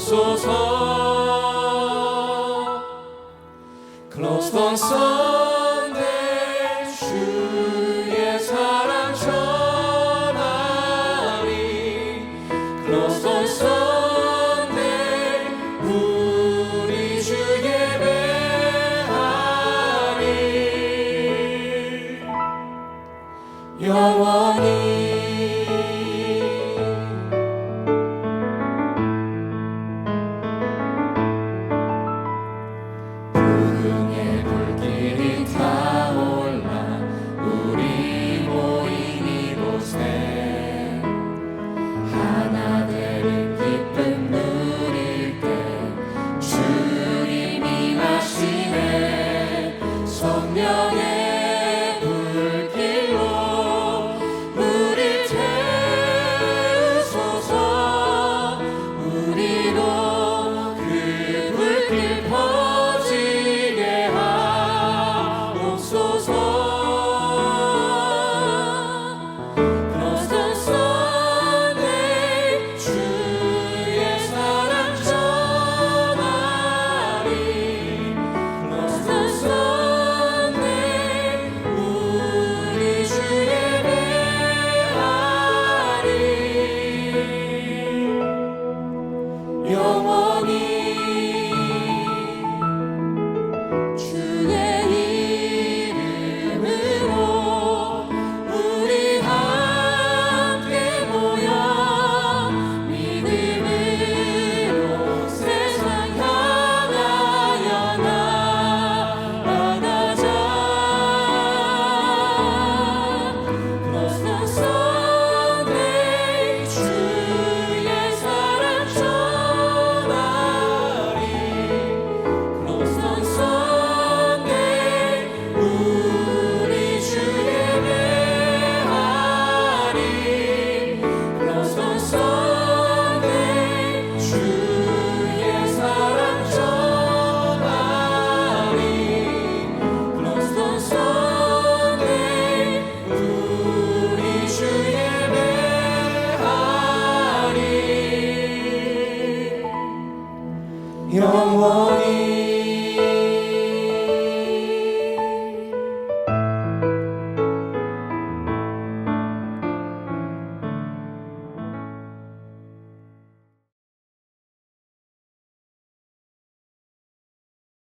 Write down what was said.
주옵소서 Close on Sunday 주의 사랑 전하리 Close on Sunday 우리 주 예배하리 영원 죽음의 불길이 타 your.